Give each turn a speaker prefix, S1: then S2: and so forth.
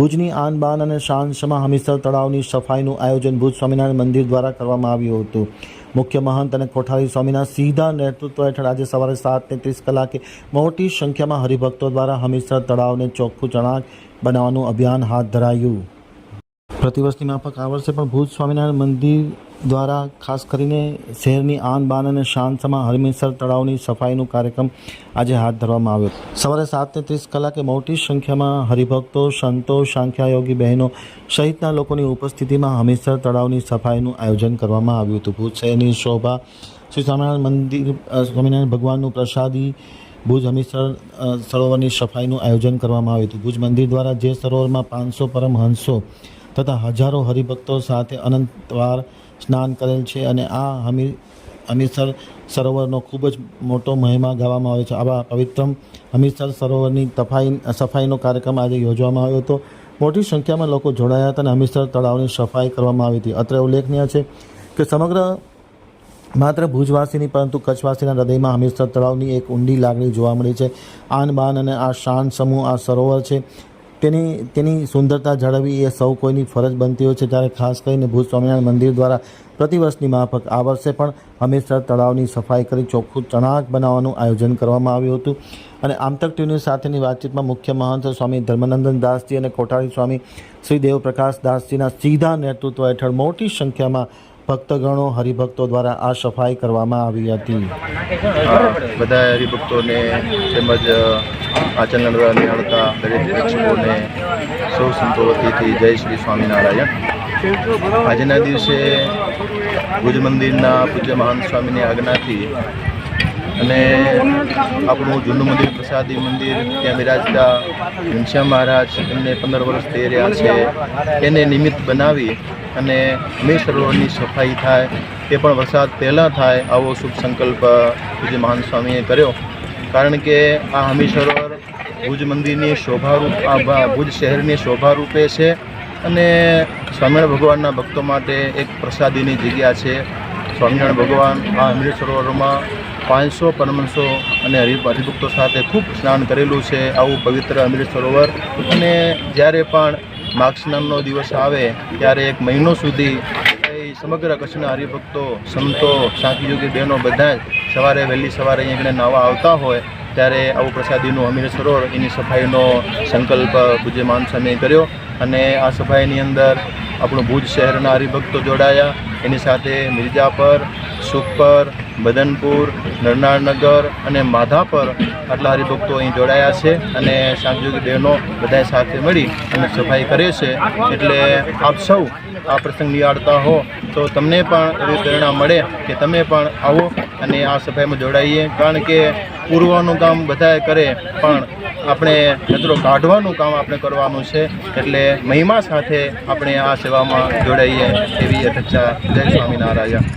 S1: ભુજની આન અને શાન હમીસર તળાવની સફાઈનું આયોજન ભુજ સ્વામિનારાયણ મંદિર દ્વારા કરવામાં આવ્યું હતું. મુખ્ય મહંત અને કોઠારી સ્વામીના સીધા નેતૃત્વ હેઠળ આજે સવારે સાતને ત્રીસ કલાકે મોટી સંખ્યામાં હરિભક્તો દ્વારા હમીસર તળાવને ચોખ્ખું ચણાક બનાવવાનું અભિયાન હાથ ધરાયું. પ્રતિવર્ષની માફક આ વર્ષે પણ ભુજ સ્વામિનારાયણ મંદિર દ્વારા ખાસ કરીને શહેરની આન બાન અને શાંતમાં હરમેશ્વર તળાવની સફાઈનો કાર્યક્રમ આજે હાથ ધરવામાં આવ્યો. સવારે સાતને ત્રીસ કલાકે મોટી સંખ્યામાં હરિભક્તો, સંતો, સાંખ્યાયોગી બહેનો સહિતના લોકોની ઉપસ્થિતિમાં હમીરસર તળાવની સફાઈનું આયોજન કરવામાં આવ્યું હતું. ભુજ શહેરની શોભા શ્રી સ્વામિનારાયણ મંદિર સ્વામિનારાયણ ભગવાનનું પ્રસાદી ભુજ હમીસર સરોવરની સફાઈનું આયોજન કરવામાં આવ્યું હતું. ભુજ મંદિર દ્વારા જે સરોવરમાં પાંચસો પરમહંસો તથા હજારો હરિભક્તો સાથે અનંતવાર સ્નાન કરેલ છે અને આ હમીર હમીરસર સરોવરનો ખૂબ જ મોટો મહિમા ગાવામાં આવે છે. આવા પવિત્ર હમીરસર સરોવરની તફાઈ સફાઈનો કાર્યક્રમ આજે યોજવામાં આવ્યો હતો. મોટી સંખ્યામાં લોકો જોડાયા હતા અને હમીરસર તળાવની સફાઈ કરવામાં આવી હતી. અત્રે ઉલ્લેખનીય છે કે સમગ્ર માત્ર ભુજવાસીની પરંતુ કચ્છવાસીના હૃદયમાં હમીરસર તળાવની એક ઊંડી લાગણી જોવા મળી છે. આન બાન અને આ શાન સમૂહ, આ સરોવર છે. તેની તેની સુંદરતા જાળવવી એ સૌ કોઈની ફરજ બનતી હોય છે. ત્યારે ખાસ કરીને ભુજ સ્વામિનારાયણ મંદિર દ્વારા પ્રતિવર્ષની માફક આ વર્ષે પણ હમીરસર તળાવની સફાઈ કરી ચોખ્ખું ચણાક બનાવવાનું આયોજન કરવામાં આવ્યું હતું. અને આમતક ટીવી સાથેની વાતચીતમાં મુખ્ય મહંત સ્વામી ધર્મનંદન દાસજી અને કોઠારી સ્વામી શ્રી દેવપ્રકાશ દાસજીના સીધા નેતૃત્વ હેઠળ મોટી સંખ્યામાં ભક્તગણો હરિભક્તો દ્વારા આ સફાઈ કરવામાં આવી હતી.
S2: બધા હરિભક્તોને તેમજ આ ચેનલ દ્વારા નિહાળતા દરેક પ્રેક્ષકોને સૌ સંતો વતીથી જય શ્રી સ્વામિનારાયણ. આજના દિવસે ભુજ મંદિરના પૂજ્ય મહાન સ્વામીની આજ્ઞાથી અને આપણું જૂનું મંદિર, પ્રસાદી મંદિર ત્યાં બિરાજતા ઘનશ્યામ મહારાજ એમને પંદર વર્ષ થઈ રહ્યા છે. એને નિમિત્ત બનાવી અને મે સરોવરની સફાઈ થાય, તે પણ વરસાદ પહેલાં થાય આવો શુભ સંકલ્પ પૂજ્ય મહાન સ્વામીએ કર્યો. કારણ કે આ હમી સરોવર ભુજ મંદિરની શોભારૂપ ભુજ શહેરની શોભારૂપે છે અને સ્વામિનારાયણ ભગવાનના ભક્તો માટે એક પ્રસાદીની જગ્યા છે. સ્વામિનારાયણ ભગવાન આ અમૃત સરોવરમાં પાંચસો પરમંશો અને હરિ હરિભક્તો સાથે ખૂબ સ્નાન કરેલું છે આવું પવિત્ર અમૃત સરોવર અને જ્યારે પણ માઘ સ્નાનનો દિવસ આવે, ત્યારે એક મહિનો સુધી સમગ્ર કચ્છના હરિભક્તો, સંતો શાંતિયોગી બહેનો બધા જ સવારે વહેલી સવારે અહીંયા નાવા આવતા હોય, ત્યારે આવું પ્રસાદીનું અમીર સરોવર એની સફાઈનો સંકલ્પ પૂજ્ય માન સ્વામીએ કર્યો. અને આ સફાઈની અંદર આપણું ભુજ શહેરના હરિભક્તો જોડાયા. એની સાથે મિર્જાપર સુખપર બદનપુર નરનાળનગર અને માધાપર આટલા હરિભક્તો અહીં જોડાયા છે અને સાંજોગી બહેનો બધા સાથે મળી અને સફાઈ કરે છે. એટલે આપ સૌ આ પ્રસંગ નિહાળતા હો તો તમને પણ એવી પ્રેરણા મળે કે તમે પણ આવો અને આ સફાઈમાં જોડાઈએ. કારણ કે પૂરવાનું કામ બધાએ કરે, પણ આપણે કચરો કાઢવાનું કામ આપણે કરવાનું છે. એટલે મહિમા સાથે આપણે આ સેવામાં જોડાઈએ એવી અપેક્ષા જય સ્વામિનારાયણ.